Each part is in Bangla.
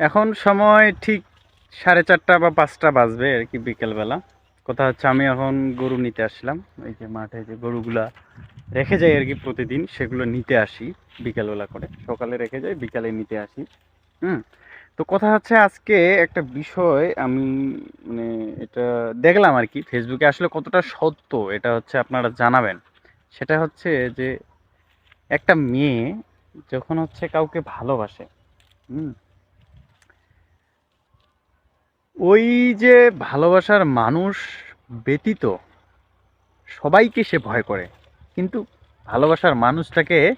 এখন সময় ঠিক সাড়ে চারটা বা পাঁচটা বাজবে আর কি বিকেলবেলা। কথা হচ্ছে আমি এখন গরু নিতে আসলাম, এই যে মাঠে যে গরুগুলা রেখে যাই আর কি প্রতিদিন, সেগুলো নিতে আসি বিকেলবেলা করে। সকালে রেখে যাই, বিকালে নিতে আসি, হুম। তো কথা হচ্ছে আজকে একটা বিষয় আমি মানে এটা দেখলাম আর কি ফেসবুকে, আসলে কতটা সত্য এটা হচ্ছে আপনারা জানাবেন। সেটা হচ্ছে যে একটা মেয়ে যখন হচ্ছে কাউকে ভালোবাসে, হুম ওই যে ভালোবাসার মানুষ ব্যতীত সবাইকে সে ভয় করে। কিন্তু ভালোবাসার মানুষটাকে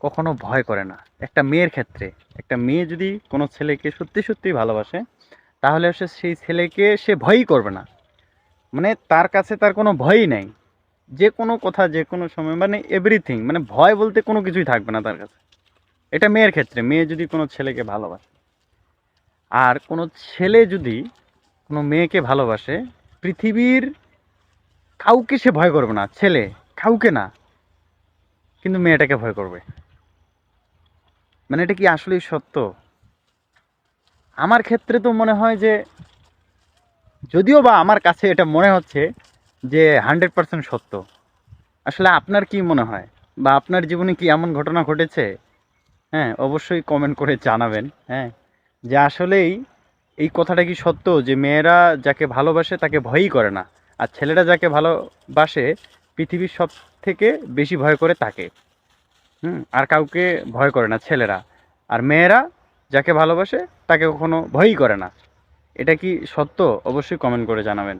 কখনো ভয় করে না। একটা মেয়ের ক্ষেত্রে, একটা মেয়ে যদি কোনো ছেলেকে সত্যি সত্যি ভালোবাসে, তাহলে সে সেই ছেলেকে সে ভয়ই করবে না। মানে তার কাছে তার কোনো ভয়ই নাই। যে কোনো কথা, যে কোনো সময় মানে এভরিথিং মানে ভয় বলতে কোনো কিছুই থাকবে না তার কাছে। এটা মেয়ের ক্ষেত্রে, মেয়ে যদি কোনো ছেলেকে ভালোবাসে। আর কোনো ছেলে যদি কোনো মেয়েকে ভালোবাসে, পৃথিবীর কাউকে সে ভয় করবে না, ছেলে, কাউকে না, কিন্তু মেয়েটাকে ভয় করবে। মানে এটা কি আসলেই সত্য? আমার ক্ষেত্রে তো মনে হয় যে, যদিও বা আমার কাছে এটা মনে হচ্ছে যে হান্ড্রেড পার্সেন্ট সত্য। আসলে আপনার কি মনে হয়? বা আপনার জীবনে কি এমন ঘটনা ঘটেছে? হ্যাঁ অবশ্যই কমেন্ট করে জানাবেন হ্যাঁ। যে আসলেই এই কথাটা কি সত্য যে মেয়েরা যাকে ভালোবাসে তাকে ভয়ই করে না? আর ছেলেরা যাকে ভালোবাসে পৃথিবীর সব থেকে বেশি ভয় করে তাকে। হুম? আর কাউকে ভয় করে না, ছেলেরা। আর মেয়েরা যাকে ভালোবাসে তাকে কখনো ভয়ই করে না। এটা কি সত্য? অবশ্যই কমেন্ট করে জানাবেন।